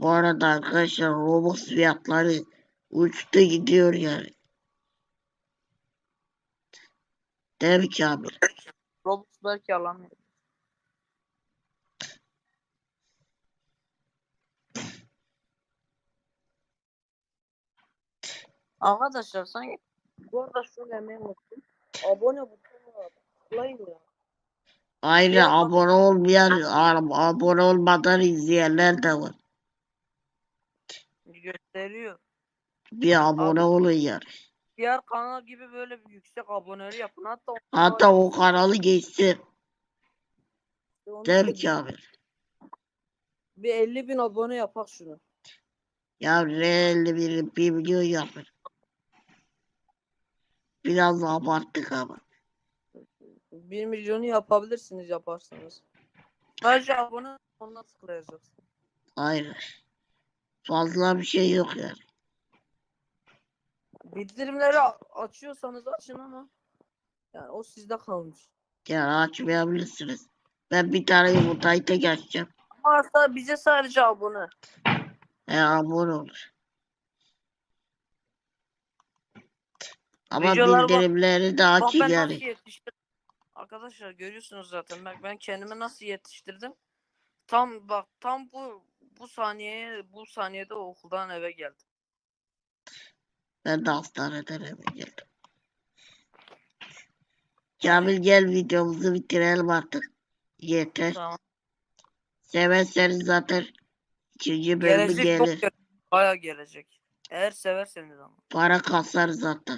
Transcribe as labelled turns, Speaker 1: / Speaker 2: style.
Speaker 1: Bu arada arkadaşlar Robux fiyatları uçtu gidiyor yani. Değil mi Kamil?
Speaker 2: Robux belki alamıyor. Arkadaşlar sanki bu arada şunu unuttum. Abone butonu var. Tıklayın ya. Ya-
Speaker 1: abone olmayan, ab- abone olmadan izleyenler de var.
Speaker 2: Gösteriyor.
Speaker 1: Bir abone olun yani.
Speaker 2: Diğer kanal gibi böyle bir yüksek aboneli yapın. Hatta
Speaker 1: Hatta o kanalı geçsin.
Speaker 2: onu
Speaker 1: Değil mi
Speaker 2: söyleyeyim.
Speaker 1: Kamil?
Speaker 2: Bir 50 bin abone yapak şunu.
Speaker 1: Ya 50 bin, 1 milyon yapın. Biraz abarttık ama.
Speaker 2: 1 milyonu yapabilirsiniz yaparsanız. Sadece abone onunla tıklayacaksın.
Speaker 1: Hayır. Fazla bir şey yok yani.
Speaker 2: Bildirimleri a- açıyorsanız açın ama yani o sizde kalmış.
Speaker 1: Yani açmayabilirsiniz. Ben bir tane yumurtayı tek açacağım.
Speaker 2: Ama sa- bize sadece abone.
Speaker 1: E abone olur. Ama
Speaker 2: Videolar bak-
Speaker 1: bildirimleri de
Speaker 2: Bak
Speaker 1: açın
Speaker 2: ben
Speaker 1: yani.
Speaker 2: nasıl yetiştirdim. Arkadaşlar görüyorsunuz zaten bak ben kendimi nasıl yetiştirdim. Tam bak tam bu bu saniyeye bu saniyede okuldan eve geldim.
Speaker 1: Ben de hastaneden eve geldim. Kamil gel videomuzu bitirelim artık. Yeter.
Speaker 2: Tamam.
Speaker 1: Severseniz zaten ikinci bölümü
Speaker 2: Gelecek çok
Speaker 1: gelir.
Speaker 2: gelecek. Baya gelecek. Eğer severseniz ama.
Speaker 1: Para kasarız zaten.